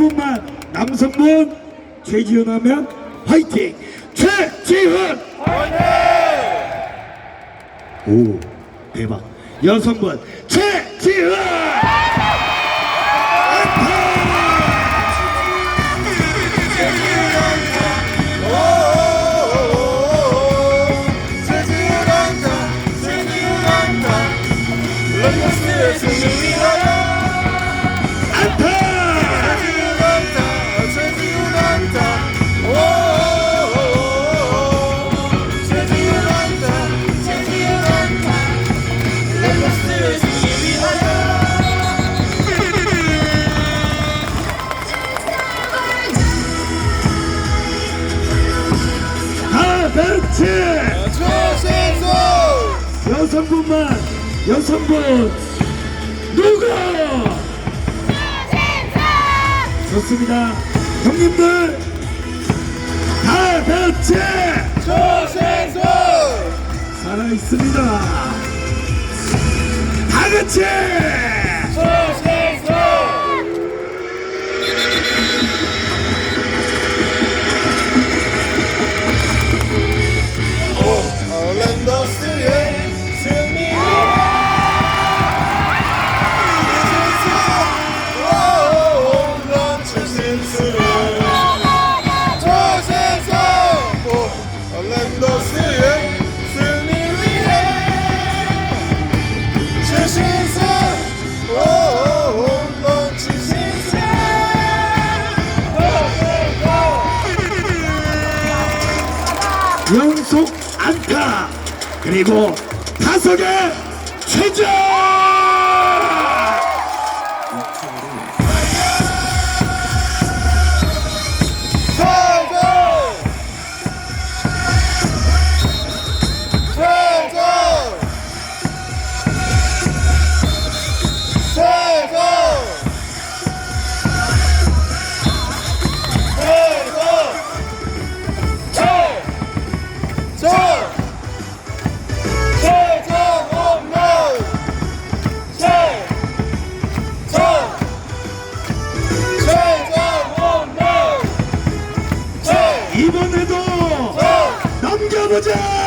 남성분만 남성분 최지훈 하면 화이팅! 최지훈! 오 대박. 여성분 최지훈! 안타 여성분만 여성분 누가 좋습니다. 형님들 다 같이 살아 있습니다. 다 같이! 얼랜도 연속 안타. 그리고 타석에 최전 보자!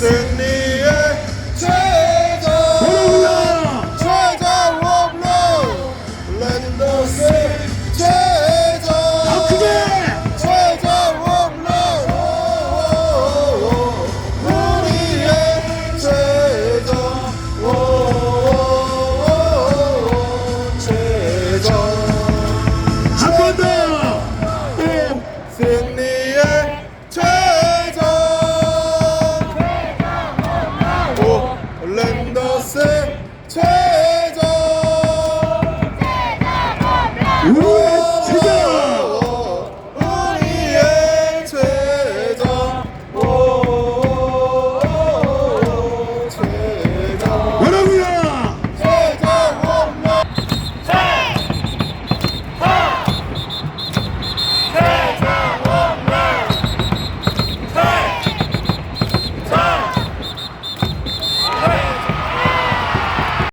최 Two!